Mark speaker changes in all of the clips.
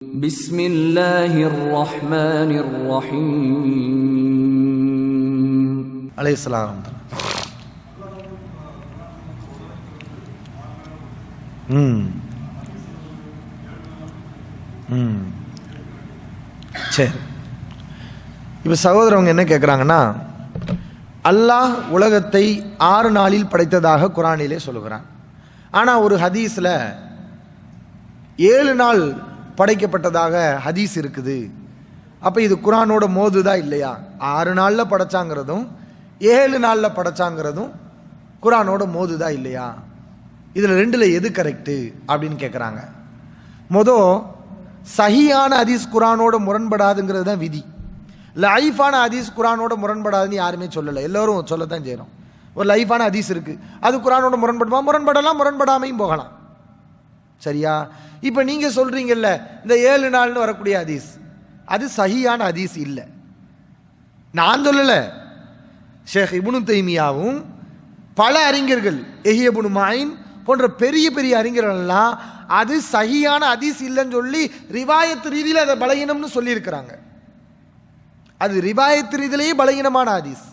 Speaker 1: بسم الله الرحمن الرحيم
Speaker 2: அலைஹிஸ்ஸலாம் ம் ம் சரி இப்போ சகோதரவங்க என்ன கேட்குறாங்கன்னா அல்லாஹ் உலகத்தை ஆறு நாளில் படைத்ததாக குரானிலே சொல்லுகிறான் ஆனால் ஒரு ஹதீஸில் ஏழு நாள் படைக்கப்பட்டதாக ஹதீஸ் இருக்குது. அப்போ இது குரானோட மோதுதா இல்லையா? ஆறு நாளில் படைச்சாங்கிறதும் ஏழு நாளில் படைச்சாங்கிறதும் குரானோட மோதுதா இல்லையா? இதில் ரெண்டில் எது கரெக்டு அப்படின்னு கேட்குறாங்க மொதல் சஹியான ஹதீஸ் குரானோட முரண்படாதுங்கிறது தான் விதி. லைஃபான ஹதீஸ் குரானோட முரண்படாதுன்னு யாருமே சொல்லலை. எல்லோரும் சொல்லத்தான் செய்கிறோம் ஒரு லைஃபான ஹதீஸ் இருக்குது அது குரானோட முரண்படுமா? முரண்படலாம் முரண்படாமையும் போகலாம். சரியா? இப்போ நீங்கள் சொல்கிறீங்கல்ல இந்த ஏழு நாள்னு வரக்கூடிய ஹதீஸ். அது சஹியான ஹதீஸ் இல்லை. நான் சொல்லலை. ஷேக் இபுனு தைமியாவும் பல அறிஞர்கள் எஹியபுனு மாயின் போன்ற பெரிய பெரிய அறிஞர்கள் எல்லாம் அது சகியான அதிஸ் இல்லைன்னு சொல்லி ரிவாயத்து ரீதியில் அதை பலகீனம்னு சொல்லியிருக்கிறாங்க. அது ரிவாயத்து ரீதியிலேயே பலகீனமான ஹதீஸ்.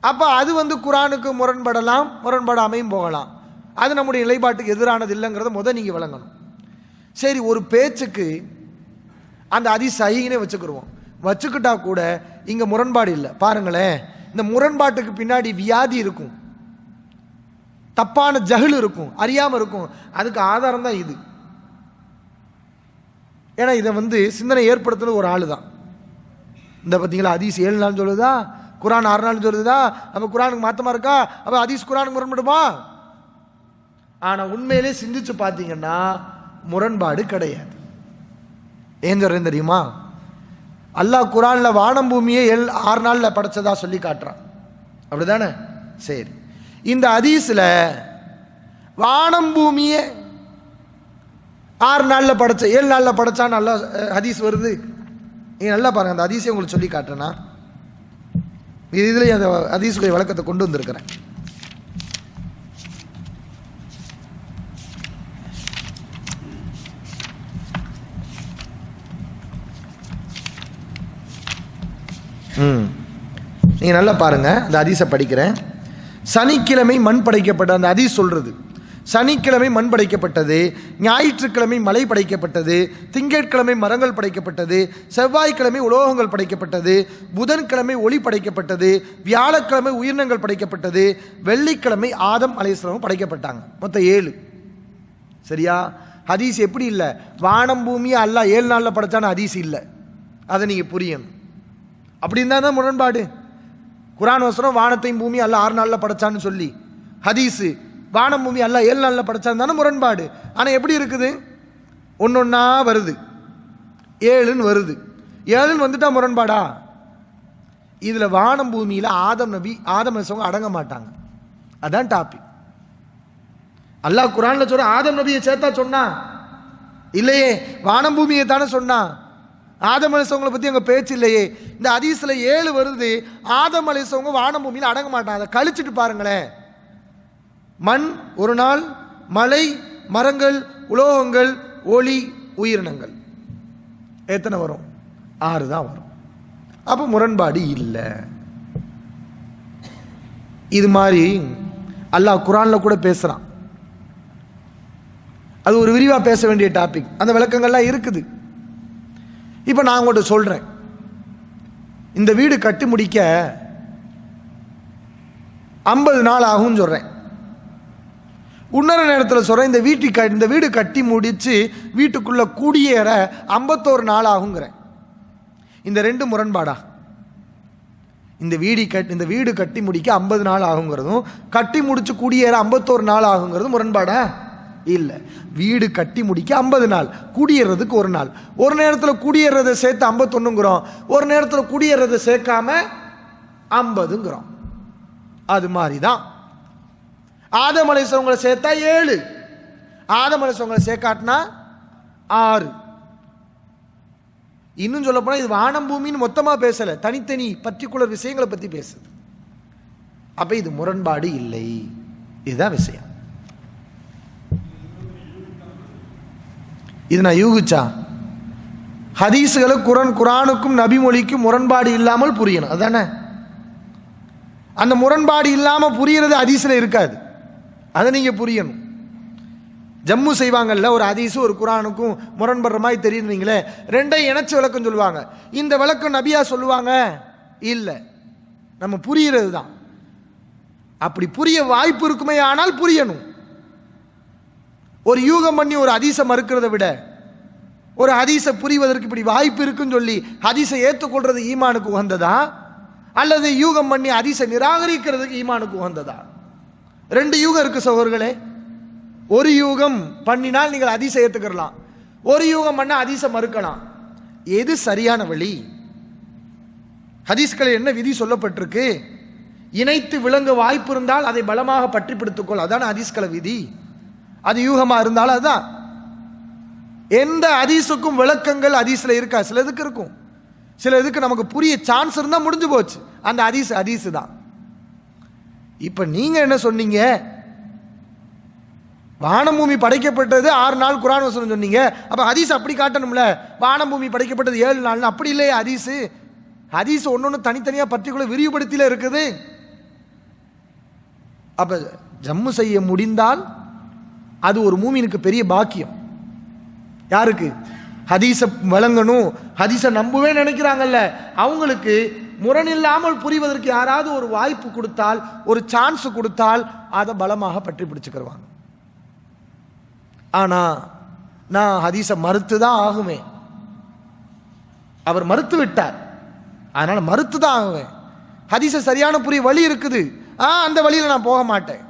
Speaker 2: அப்போ அது வந்து குரானுக்கு முரண்படலாம் முரண்படாமையும் போகலாம். அது நம்முடைய நிலைப்பாட்டுக்கு எதிரானது இல்லைங்கிறத முதல் நீங்கள் விளங்கணும். சரி ஒரு பேச்சுக்கு அந்த அதி சகினே வச்சுக்கிடுவோம் வச்சுக்கிட்டா கூட இங்கே முரண்பாடு இல்லை. பாருங்களேன் இந்த முரண்பாட்டுக்கு பின்னாடி வியாதி இருக்கும். தப்பான ஜகுல் இருக்கும். அறியாமல் இருக்கும். அதுக்கு ஆதாரம் தான் இது. ஏன்னா இதை வந்து சிந்தனை ஏற்படுத்துறது ஒரு ஆள் தான். இந்த பார்த்தீங்களா ஹதீஸ் ஏழு நாள் சொல்லுதா? குரான் ஆறு நாள் சொல்லுதா? அப்போ குரானுக்கு மாற்றமாக இருக்கா? அப்போ அதீஸ் குரானுக்கு முரண்படுமா? ஆனால் உண்மையிலே சிந்திச்சு பார்த்தீங்கன்னா முரண்பாடு கிடையாது. ஏன் சொல்றேன் தெரியுமா? அல்லாஹ் குரானில் வானம் பூமியை எல் ஆறு நாளில் படைச்சதா சொல்லி காட்டுறான். அப்படிதானே? சரி. இந்த ஹதீஸில் வானம் பூமியை ஆறு நாளில் படைச்ச ஏழு நாளில் படைச்சா நல்லா ஹதீஸ் வருது? நீங்கள் நல்லா பாருங்க அந்த ஹதீஸை உங்களுக்கு சொல்லி காட்டுறேன்னா இது இதுலேயும் அந்த ஹதீஸுடைய வழக்கத்தை கொண்டு வந்திருக்கிறேன். நீங்கள் நல்லா பாருங்கள் அந்த அதிசை படிக்கிறேன். சனிக்கிழமை மண் படைக்கப்பட்ட அந்த அதிஸ் சொல்கிறது சனிக்கிழமை மண் படைக்கப்பட்டது ஞாயிற்றுக்கிழமை மலை படைக்கப்பட்டது திங்கட்கிழமை மரங்கள் படைக்கப்பட்டது செவ்வாய்க்கிழமை உலோகங்கள் படைக்கப்பட்டது புதன்கிழமை ஒளி படைக்கப்பட்டது வியாழக்கிழமை உயிரினங்கள் படைக்கப்பட்டது வெள்ளிக்கிழமை ஆதம் அலைஸ்வரம் படைக்கப்பட்டாங்க. மொத்தம் ஏழு. சரியா? ஹதீஸ் எப்படி இல்லை? வானம் பூமியை அல்ல ஏழு நாளில் படைத்தான ஹதீஸ் இல்லை. அதை நீங்கள் புரியணும். அப்படி இருந்தால் தான் முரண்பாடு. குரான் வசனம் வானத்தையும் பூமி அல்ல ஆறு நாளில் படைச்சான்னு சொல்லி. ஹதீஸு வானம் பூமி அல்ல ஏழு நாளில் படைச்சான்னு தானே முரண்பாடு. ஆனால் எப்படி இருக்குது? ஒன்று ஒன்றா வருது. ஏழுன்னு வருது. ஏழுன்னு வந்துட்டா முரண்பாடா? இதில் வானம் பூமியில் ஆதம் நபி ஆதம் நபிசவங்க அடங்க மாட்டாங்க. அதான் டாபிக் அல்லாஹ் குரான்ல சொல்ற ஆதம் நபியை சேர்த்தா சொன்னா? இல்லையே வானம் பூமியை தானே சொன்னா? ஆதம் அலிசவங்களை பற்றி எங்கள் பேச்சு இல்லையே. இந்த ஹதீஸ்ல ஏழு வருது ஆதம் அலிசவங்க வானம் பூமியில் அடங்க மாட்டாங்க அதை கழிச்சிட்டு பாருங்களேன். மண் ஒரு நாள் மலை மரங்கள் உலோகங்கள் ஒளி உயிரினங்கள். எத்தனை வரும்? ஆறு தான் வரும். அப்போ முரண்பாடு இல்லை. இது மாதிரி அல்லாஹ் குரானில் கூட பேசுகிறான் அது ஒரு விரிவாக பேச வேண்டிய டாபிக் அந்த விளக்கங்கள்லாம் இருக்குது. இப்போ நான் உங்கள்கிட்ட சொல்கிறேன் இந்த வீடு கட்டி முடிக்க ஐம்பது நாள் ஆகும்னு சொல்கிறேன் உன்னர நேரத்தில் சொல்கிறேன் இந்த வீட்டு க இந்த வீடு கட்டி முடித்து வீட்டுக்குள்ளே குடியேற ஐம்பத்தோரு நாள் ஆகுங்கிறேன் இந்த ரெண்டு முரண்பாடா? இந்த வீடு கட் இந்த வீடு கட்டி முடிக்க ஐம்பது நாள் ஆகுங்கிறதும் கட்டி முடித்து குடியேற ஐம்பத்தோரு நாள் ஆகுங்கிறதும் முரண்பாடா? இல்லை. வீடு கட்டி முடிக்க ஐம்பது நாள் குடியேறதுக்கு ஒரு நாள். ஒரு நேரத்தில் குடியேறதை சேர்த்து ஐம்பத்தொன்னுங்கிறோம். ஒரு நேரத்தில் குடியேறதை சேர்க்காம ஐம்பதுங்கிறோம். அது மாதிரி தான் ஆதமலைசவங்களை சேர்த்தா ஏழு. ஆதமலைசவங்களை சேர்க்காட்டினா ஆறு. இன்னும் சொல்ல போனால் இது வானம் பூமின்னு மொத்தமாக பேசலை. தனித்தனி பர்டிகுலர் விஷயங்களை பற்றி பேசுது. அப்போ இது முரண்பாடு இல்லை. இதுதான் விஷயம். இது நான் யூகிச்சா? ஹதீஸுகளை குரான் குரானுக்கும் நபிமொழிக்கும் முரண்பாடு இல்லாமல் புரியணும். அதானே? அந்த முரண்பாடு இல்லாமல் புரியறது ஹதீஸில் இருக்காது. அதை நீங்கள் புரியணும். ஜம்மு செய்வாங்கல்ல ஒரு ஹதீஸு ஒரு குரானுக்கும் முரண்படுற மாதிரி தெரியுதுங்களே ரெண்டையும் இணைச்சி விளக்கம் சொல்லுவாங்க. இந்த விளக்கம் நபியா சொல்லுவாங்க? இல்லை. நம்ம புரிகிறது தான் அப்படி புரிய வாய்ப்பு இருக்குமே ஆனால் புரியணும். ஒரு யூகம் பண்ணி ஒரு ஹதீஸை மறுக்கிறத விட ஒரு ஹதீஸை புரிவதற்கு இப்படி வாய்ப்பு இருக்குன்னு சொல்லி ஹதீஸை ஏற்றுக்கொள்றது ஈமானுக்கு உகந்ததா? அல்லது யூகம் பண்ணி ஹதீஸை நிராகரிக்கிறதுக்கு ஈமானுக்கு உகந்ததா? ரெண்டு யூகம் இருக்கு சகோதர்களே ஒரு யூகம் பண்ணினால் நீங்கள் அதிசை ஏற்றுக்கிறலாம் ஒரு யூகம் பண்ண அதிசை மறுக்கலாம். எது சரியான வழி? ஹதீஸ்களில் என்ன விதி சொல்லப்பட்டிருக்கு? இணைத்து விளங்க வாய்ப்பு இருந்தால் அதை பலமாக பற்றி பிடித்துக்கொள் அதான ஹதீஸ்கள விதி. அது யூகமாக இருந்தாலும் அதுதான். எந்த அதிசுக்கும் விளக்கங்கள் அதீஸில் இருக்கா? சில இதுக்கு இருக்கும். சில இதுக்கு நமக்கு புரிய சான்ஸ் இருந்தால் முடிஞ்சு போச்சு. அந்த ஹதீஸ் ஹதீஸ் தான். இப்போ நீங்கள் என்ன சொன்னீங்க? வானபூமி படைக்கப்பட்டது ஆறு நாள் குரான் வசனம் சொன்னீங்க. அப்போ ஹதீஸ் அப்படி காட்டணும்ல? வானபூமி படைக்கப்பட்டது ஏழு நாள் அப்படி இல்லையே ஹதீஸு. ஹதீஸ் ஒன்று ஒன்று தனித்தனியாக பர்டிகுலர் விரிவுபடுத்தியில் இருக்குது. அப்போ ஜம்மு செய்ய முடிந்தால் அது ஒரு மூமினுக்கு பெரிய பாக்கியம். யாருக்கு? ஹதீஸை வழங்கணும். ஹதீஸை நம்பவே நினைக்கிறாங்கல்ல. அவங்களுக்கு முரணில்லாமல் புரிவதற்கு யாராவது ஒரு வாய்ப்பு கொடுத்தால் ஒரு சான்ஸ் கொடுத்தால் அதை பலமாக பற்றி பிடிச்சுக்கிடுவாங்க ஆனா நான் ஹதீஸை மறுத்து தான் ஆகுவேன். அவர் மறுத்து விட்டார். அதனால் மறுத்து தான் ஆகுவேன். ஹதீஸை சரியான புரிய வழி இருக்குது. ஆ அந்த வழியில் நான் போக மாட்டேன்.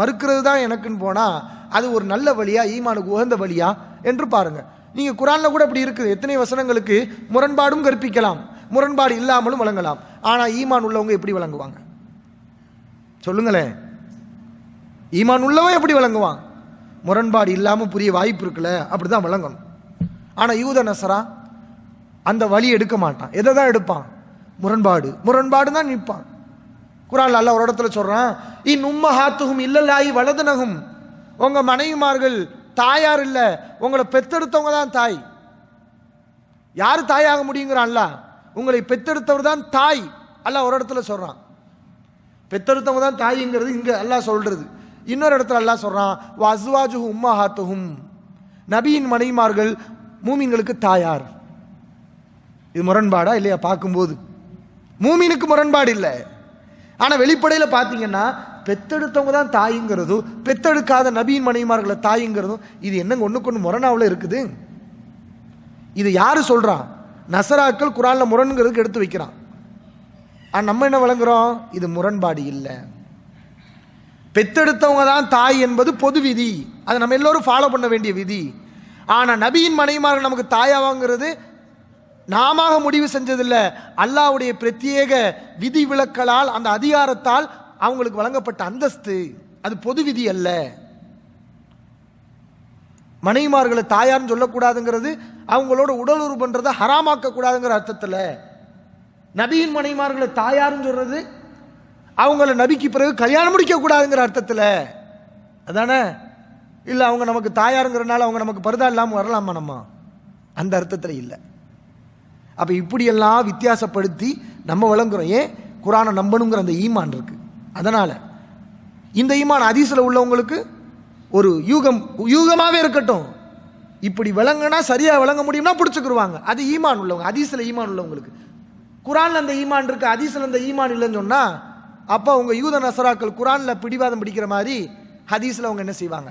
Speaker 2: மறுக்கிறது தான் எனக்குன்னு போனால் அது ஒரு நல்ல வழியா ஈமானுக்கு உகந்த வழியா என்று பாருங்கள் நீங்கள் குரானில் கூட இப்படி இருக்குது. எத்தனை வசனங்களுக்கு முரண்பாடும் கற்பிக்கலாம். முரண்பாடு இல்லாமலும் வழங்கலாம். ஆனால் ஈமான் உள்ளவங்க எப்படி வழங்குவாங்க? சொல்லுங்களேன். ஈமான் உள்ளவன் எப்படி வழங்குவான்? முரண்பாடு இல்லாமல் புரிய வாய்ப்பு இருக்குல்ல அப்படி தான் வழங்கணும். ஆனால் யூத நசரா அந்த வழி எடுக்க மாட்டான். எதை தான் எடுப்பான்? முரண்பாடு. முரண்பாடு தான் நிற்பான். குரான் அல்ல ஒரு இடத்துல சொல்கிறான் இன் உம்ம ஹாத்துகும் இல்லல்லாயி வலதுனகும் உங்கள் மனைவிமார்கள் தாயார் இல்லை உங்களை பெத்தெடுத்தவங்க தான் தாய். யார் தாயாக முடியுங்கிறான்ல? உங்களை பெத்தெடுத்தவர் தான் தாய். அல்ல ஒரு இடத்துல சொல்கிறான் பெத்தெடுத்தவங்க தான் தாய்ங்கிறது இங்கே அல்லாஹ் சொல்கிறது இன்னொரு இடத்துல அல்லாஹ் சொல்கிறான் வசுவாஜு உம்மா ஹாத்துகும் நபியின் மனைவிமார்கள் மூமின்களுக்கு தாயார். இது முரண்பாடா இல்லையா? பார்க்கும்போது. மூமினுக்கு முரண்பாடு இல்லை. ஆனால் வெளிப்படையில் பார்த்தீங்கன்னா பெத்தெடுத்தவங்க தான் தாய்ங்கிறதும் பெத்தெடுக்காத நபியின் மனைவிமார்களை தாய்ங்கிறதும் இது என்னங்க ஒன்றுக்கு ஒன்று முரணாவில் இருக்குது? இது யார் சொல்கிறான் நசராக்கள் குரானில் முரண்கிறதுக்கு எடுத்து வைக்கிறான். ஆனால் நம்ம என்ன வழங்குறோம்? இது முரண்பாடு இல்லை. பெத்தெடுத்தவங்க தான் தாய் என்பது பொது விதி. அதை நம்ம எல்லோரும் ஃபாலோ பண்ண வேண்டிய விதி. ஆனால் நபியின் மனைவிமார்கள் நமக்கு தாயாவாங்கிறது நாம முடிவு செஞ்சதில்லை. அல்லாஹ்வுடைய பிரத்யேக விதி விலக்கலால் அந்த அதிகாரத்தால் அவங்களுக்கு வழங்கப்பட்ட அந்தஸ்து அது பொது விதி அல்ல. மனைவிமார்களை தாயார்னு சொல்லக்கூடாதுங்கிறது அவங்களோட உடல் உறவு ஹராமாக்க கூடாதுங்கிற அர்த்தத்தில். நபியின் மனைவிமார்களை தாயார்னு சொல்றது அவங்கள நபிக்கு பிறகு கல்யாணம் முடிக்க கூடாதுங்கிற அர்த்தத்தில். அதானே? இல்லை அவங்க நமக்கு தாயாருங்கிறனால அவங்க நமக்கு பருதா இல்லாமல் வரலாமா நம்ம? அந்த அர்த்தத்தில் இல்லை. அப்போ இப்படியெல்லாம் வித்தியாசப்படுத்தி நம்ம வழங்குறோம். ஏன்? குரானை நம்பணுங்கிற அந்த ஈமான் இருக்கு. அதனால் இந்த ஈமான் அதிசல உள்ளவங்களுக்கு ஒரு யூகம் யூகமாகவே இருக்கட்டும். இப்படி விளங்குனா சரியாக விளங்க முடியும்னா பிடிச்சிக்கிருவாங்க. அது ஈமான் உள்ளவங்க அதிசல ஈமான் உள்ளவங்களுக்கு. குரானில் அந்த ஈமான் இருக்கு அதிசல அந்த ஈமான் இல்லைன்னு சொன்னால் அப்போ அவங்க யூத நசராக்கள் குரானில் பிடிவாதம் பிடிக்கிற மாதிரி ஹதீஸ்ல அவங்க என்ன செய்வாங்க?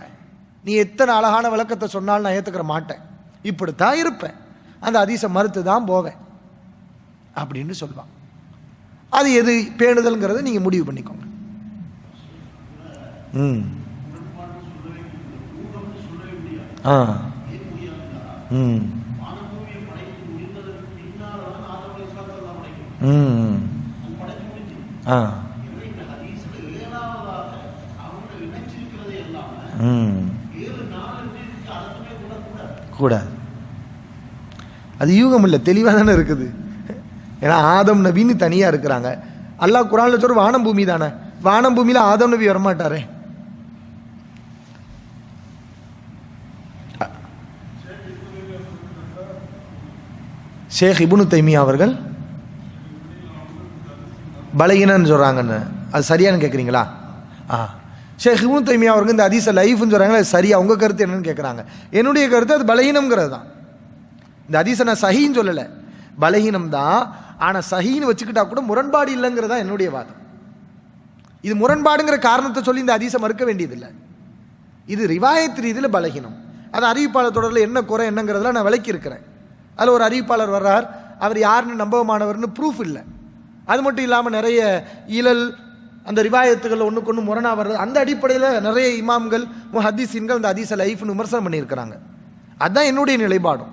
Speaker 2: நீ எத்தனை அழகான விளக்கத்தை சொன்னாலும் நான் ஏற்றுக்கிற மாட்டேன். இப்படித்தான் இருப்பேன். அந்த ஹதீஸை மறுத்து தான் போவேன் அப்படின்னு சொல்லுவான். அது எது? பேணுதல்ங்கிறத நீங்க முடிவு பண்ணிக்கோங்க. ம். ஆ. ம். ம். ஆ. ம். கூடாது அது யூகம் இல்லை தெளிவாக தானே இருக்குது. ஏன்னா ஆதம் நபின்னு தனியாக இருக்கிறாங்க. அல்லாஹ் குரான்ல சொல்கிற வானம் பூமி தானே. வானம் பூமியில் ஆதம் நபி வரமாட்டாரே. ஷேக் இபுனு தைமியா அவர்கள் பலகினன்னு சொல்கிறாங்கன்னு அது சரியானு கேட்குறீங்களா ஆ. ஷேக் இபுனு தைமியா அவர்கள் இந்த அதிச லைஃப்னு சொல்கிறாங்களா அது சரியா? உங்கள் கருத்து என்னன்னு கேட்குறாங்க என்னுடைய கருத்து அது பலகீனம்ங்கிறது தான் இந்த ஹதீஸை நான் சகின்னு சொல்லலை. பலகீனம் தான். ஆனால் சகின்னு வச்சுக்கிட்டா கூட முரண்பாடு இல்லைங்கிறது தான் என்னுடைய வாதம். இது முரண்பாடுங்கிற காரணத்தை சொல்லி இந்த அதிசம் மறுக்க வேண்டியதில்லை. இது ரிவாயத் ரீதியில் பலகீனம். அது அறிவிப்பாளர் தொடரில் என்ன குறை என்னங்கிறதுல நான் விளக்கி இருக்கிறேன் அதில் ஒரு அறிவிப்பாளர் வர்றார். அவர் யாருன்னு நம்பகமானவர்னு ப்ரூஃப் இல்லை. அது மட்டும் இல்லாமல் நிறைய ஈழல் அந்த ரிவாயத்துகள் ஒன்றுக்கு ஒன்று முரணா வர்றது அந்த அடிப்படையில் நிறைய இமாம்கள் ஹதீஸின்கள் அந்த ஹதீஸை லைஃப்னு விமர்சனம் பண்ணியிருக்கிறாங்க. அதுதான் என்னுடைய நிலைப்பாடும்.